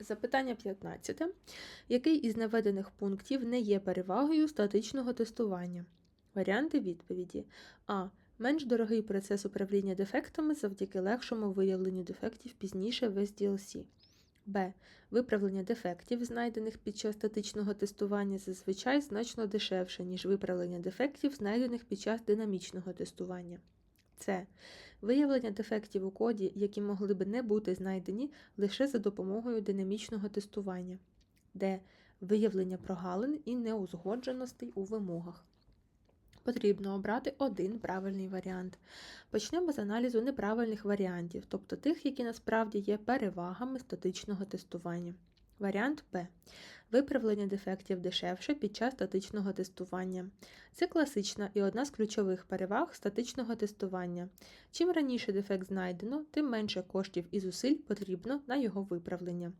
Запитання 15. Який із наведених пунктів не є перевагою статичного тестування? Варіанти відповіді: А. Менш дорогий процес управління дефектами завдяки легшому виявленню дефектів пізніше в SDLC. Б. Виправлення дефектів, знайдених під час статичного тестування, зазвичай значно дешевше, ніж виправлення дефектів, знайдених під час динамічного тестування. С. Виявлення дефектів у коді, які могли б не бути знайдені лише за допомогою динамічного тестування. Д. Виявлення прогалин і неузгодженостей у вимогах. Потрібно обрати один правильний варіант. Почнемо з аналізу неправильних варіантів, тобто тих, які насправді є перевагами статичного тестування. Варіант Б. Виправлення дефектів дешевше під час статичного тестування. Це класична і одна з ключових переваг статичного тестування. Чим раніше дефект знайдено, тим менше коштів і зусиль потрібно на його виправлення.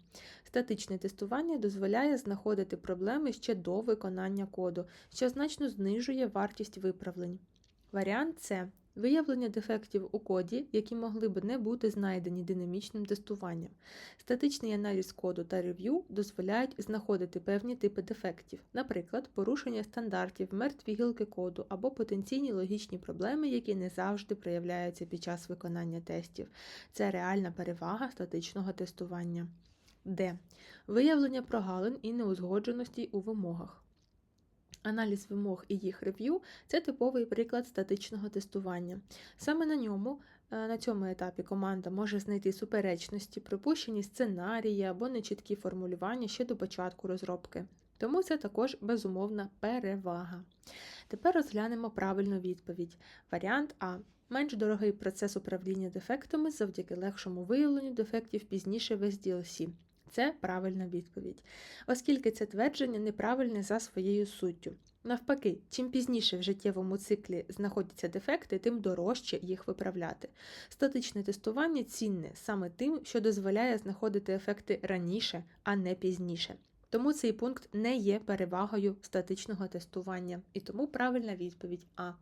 Статичне тестування дозволяє знаходити проблеми ще до виконання коду, що значно знижує вартість виправлень. Варіант С. Виявлення дефектів у коді, які могли б не бути знайдені динамічним тестуванням. Статичний аналіз коду та рев'ю дозволяють знаходити певні типи дефектів, наприклад, порушення стандартів, мертві гілки коду або потенційні логічні проблеми, які не завжди проявляються під час виконання тестів. Це реальна перевага статичного тестування. Д. Виявлення прогалин і неузгодженостей у вимогах. Аналіз вимог і їх рев'ю це типовий приклад статичного тестування. Саме на ньому, е, на цьому етапі команда може знайти суперечності, припущені сценарії або нечіткі формулювання ще до початку розробки. Тому це також безумовна перевага. Тепер розглянемо правильну відповідь. Варіант А. Менш дорогий процес управління дефектами завдяки легшому виявленню дефектів пізніше в SDLC. Це правильна відповідь, оскільки це твердження неправильне за своєю суттю. Навпаки, чим пізніше в життєвому циклі знаходяться дефекти, тим дорожче їх виправляти. Статичне тестування цінне саме тим, що дозволяє знаходити ефекти раніше, а не пізніше. Тому цей пункт не є перевагою статичного тестування, і тому правильна відповідь А.